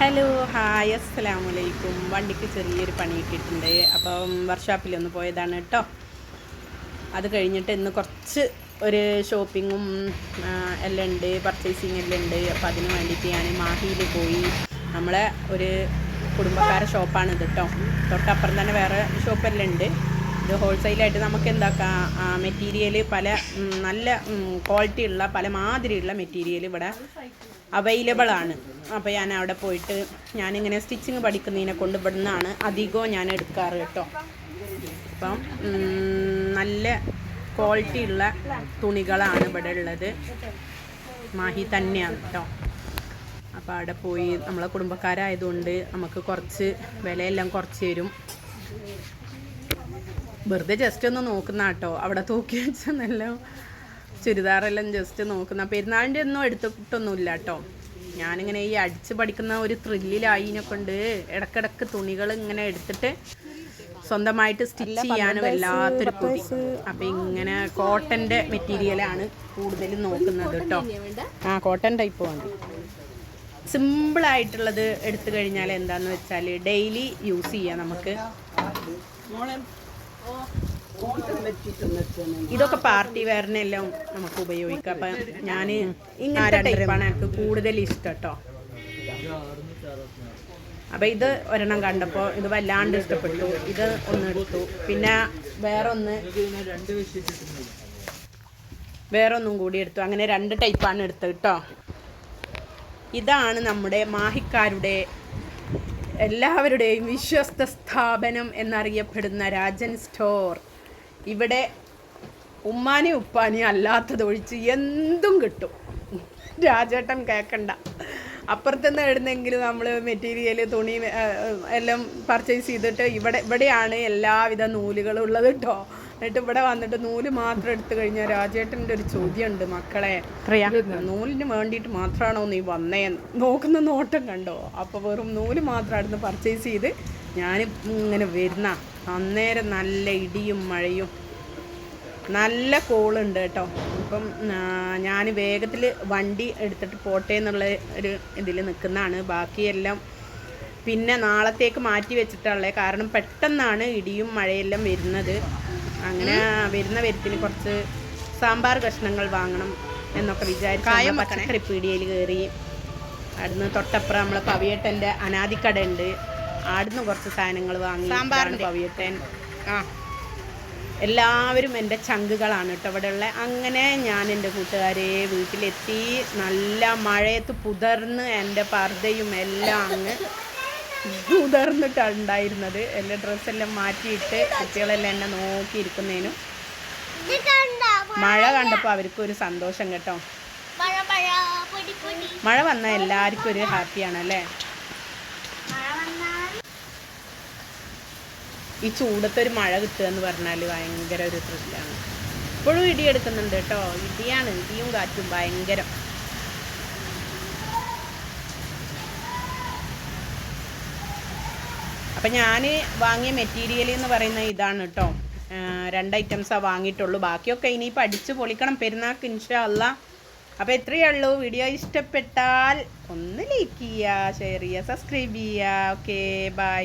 Hello hi അസ്സലാമലൈക്കും വണ്ടിക്ക് ചെറിയൊരു പണി കിട്ടിയിട്ടുണ്ട് അപ്പം വർക്ക്ഷോപ്പിൽ ഒന്ന് പോയതാണ് കേട്ടോ അത് കഴിഞ്ഞിട്ട് ഇന്ന് കുറച്ച് ഒരു ഷോപ്പിങ്ങും എല്ലാം ഉണ്ട് പർച്ചേസിങ് എല്ലാം ഉണ്ട്. അപ്പോൾ അതിന് വേണ്ടിയിട്ട് ഞാൻ മാഹിയിൽ പോയി. നമ്മളെ ഒരു കുടുംബക്കാരുടെ ഷോപ്പാണ് ഇത് കേട്ടോ തൊട്ടപ്പുറം തന്നെ വേറെ ഷോപ്പെല്ലാം ഉണ്ട്. ഇത് ഹോൾസെയിലായിട്ട് നമുക്ക് എന്താക്കാം മെറ്റീരിയൽ പല നല്ല ക്വാളിറ്റി ഉള്ള പല മാതിരിയുള്ള മെറ്റീരിയൽ ഇവിടെ അവൈലബിൾ ആണ്. അപ്പോൾ ഞാൻ അവിടെ പോയിട്ട് ഞാനിങ്ങനെ സ്റ്റിച്ചിങ് പഠിക്കുന്നതിനെ കൊണ്ട് ഇവിടെ നിന്നാണ് അധികവും ഞാൻ എടുക്കാറ് കേട്ടോ. അപ്പം നല്ല ക്വാളിറ്റി ഉള്ള തുണികളാണ് ഇവിടെ ഉള്ളത്. മാഹി തന്നെയാണ് കേട്ടോ. അപ്പോൾ അവിടെ പോയി നമ്മളെ കുടുംബക്കാരായതുകൊണ്ട് നമുക്ക് കുറച്ച് വിലയെല്ലാം കുറച്ച് തരും. വെറുതെ ജസ്റ്റ് ഒന്ന് നോക്കുന്ന കേട്ടോ. അവിടെ തൂക്കി വെച്ചെന്നെല്ലാം ചുരിദാറെല്ലാം ജസ്റ്റ് നോക്കുന്ന. പെരുന്നാളിന്റെ ഒന്നും എടുത്തിട്ടൊന്നുമില്ല കേട്ടോ. ഞാനിങ്ങനെ ഈ അടിച്ച് പഠിക്കുന്ന ഒരു ത്രില്ലിലായിനെ കൊണ്ട് ഇടക്കിടക്ക് തുണികൾ ഇങ്ങനെ എടുത്തിട്ട് സ്വന്തമായിട്ട് സ്റ്റിച്ച് ചെയ്യാനും വല്ലാത്തൊരു കൊതി അപ്പം ഇങ്ങനെ കോട്ടന്റെ മെറ്റീരിയലാണ് കൂടുതലും നോക്കുന്നത് കേട്ടോ. ആ കോട്ടൺ ടൈപ്പ് മതി സിമ്പിളായിട്ടുള്ളത് എടുത്തു കഴിഞ്ഞാൽ എന്താന്ന് വെച്ചാൽ ഡെയിലി യൂസ് ചെയ്യാം നമുക്ക്. ഇതൊക്കെ പാർട്ടി വെയറിനെല്ലാം നമുക്ക് ഉപയോഗിക്കാം. അപ്പം ഞാൻ ഇങ്ങനെ ടൈപ്പാണ് എനിക്ക് കൂടുതൽ ഇഷ്ടം കേട്ടോ അപ്പം ഇത് ഒരെണ്ണം കണ്ടപ്പോൾ ഇത് വല്ലാണ്ട് ഇഷ്ടപ്പെട്ടു. ഇത് ഒന്ന് എടുത്തു. പിന്നെ വേറെ ഒന്ന് വേറെ ഒന്നും കൂടി എടുത്തു. അങ്ങനെ രണ്ട് ടൈപ്പാണ് എടുത്തത് കേട്ടോ ഇതാണ് നമ്മുടെ മാഹിക്കാരുടെ എല്ലാവരുടെയും വിശ്വസ്ത സ്ഥാപനം എന്നറിയപ്പെടുന്ന രാജൻ സ്റ്റോർ. ഇവിടെ ഉമ്മാനി ഉപ്പാനി അല്ലാത്തതൊഴിച്ച് എന്തും കിട്ടും. രാജേട്ടൻ കേൾക്കണ്ട അപ്പുറത്തുനിന്ന് എഴുന്നെങ്കിലും നമ്മൾ മെറ്റീരിയൽ തുണി എല്ലാം പർച്ചേസ് ചെയ്തിട്ട് ഇവിടെ ഇവിടെയാണ് എല്ലാവിധ നൂലുകളുള്ളത് കേട്ടോ എന്നിട്ട് ഇവിടെ വന്നിട്ട് നൂൽ മാത്രം എടുത്തു കഴിഞ്ഞാൽ രാജേട്ടന്റെ ഒരു ചോദ്യമുണ്ട് മക്കളെ. നൂലിന് വേണ്ടിയിട്ട് മാത്രമാണോ നീ വന്നേ നോക്കുന്ന നോട്ടം കണ്ടോ? അപ്പോൾ വെറും നൂൽ മാത്രം അവിടുന്ന് പർച്ചേസ് ചെയ്ത് ഞാൻ ഇങ്ങനെ വരുന്ന. അന്നേരം നല്ല ഇടിയും മഴയും. നല്ല കോളുണ്ട് കേട്ടോ. ഇപ്പം ഞാൻ വേഗത്തിൽ വണ്ടി എടുത്തിട്ട് പോട്ടെ എന്നുള്ള ഒരു ഇതിൽ നിൽക്കുന്നതാണ്. ബാക്കിയെല്ലാം പിന്നെ നാളത്തേക്ക് മാറ്റി വെച്ചിട്ടുള്ളത് കാരണം പെട്ടെന്നാണ് ഇടിയും മഴയെല്ലാം വരുന്നത്. അങ്ങനെ വരുന്ന വരുത്തിന് കുറച്ച് സാമ്പാർ കഷ്ണങ്ങൾ വാങ്ങണം എന്നൊക്കെ വിചാരിച്ചു പച്ചക്കറി പീടിയയിൽ കയറി അവിടുന്ന് തൊട്ടപ്പുറം നമ്മളെ പവിയട്ടന്റെ അനാദിക്കട ഉണ്ട്. അവിടുന്ന് കുറച്ച് സാധനങ്ങൾ വാങ്ങി സാമ്പാറിന്റെ. പവിയട്ടൻ. ആ. എല്ലാവരും എന്റെ ചങ്കുകളാണ് കേട്ടോ ഇവിടെ ഉള്ള അങ്ങനെ ഞാൻ എന്റെ കൂട്ടുകാരെ വീട്ടിലെത്തി. നല്ല മഴയത്ത് പുതർന്ന് എന്റെ പർദ്ദയും എല്ലാം അങ്ങ് പുതർന്നിട്ടാണ് ഉണ്ടായിരുന്നത് എന്റെ ഡ്രസ്സെല്ലാം മാറ്റിയിട്ട് കുട്ടികളെല്ലാം എന്നെ നോക്കിയിരിക്കുന്നതിനും മഴ കണ്ടപ്പോൾ അവർക്ക് ഒരു സന്തോഷം കേട്ടോ. മഴ വന്നാൽ എല്ലാവർക്കും ഒരു ഹാപ്പിയാണ് അല്ലേ? ഈ ചൂടത്ത് ഒരു മഴ കിട്ടുക എന്ന് പറഞ്ഞാൽ ഭയങ്കര ഒരു ത്രില്ലാണ് ഇപ്പോഴും ഇടി എടുക്കുന്നുണ്ട് കേട്ടോ. ഇടിയാണ് ഇടിയും കാറ്റും ഭയങ്കരം. അപ്പം ഞാൻ വാങ്ങിയ മെറ്റീരിയൽ എന്ന് പറയുന്നത് ഇതാണ് കേട്ടോ രണ്ട് ഐറ്റംസാണ് വാങ്ങിയിട്ടുള്ളൂ. ബാക്കിയൊക്കെ ഇനിയിപ്പോൾ അടിച്ച് പൊളിക്കണം പെരുന്നാക്ക് ഇൻഷാ അല്ല അപ്പോൾ എത്രയേ ഉള്ളൂ. വീഡിയോ ഇഷ്ടപ്പെട്ടാൽ ഒന്ന് ലൈക്ക് ചെയ്യുക ഷെയർ ചെയ്യുക സബ്സ്ക്രൈബ് ചെയ്യുക. Okay bye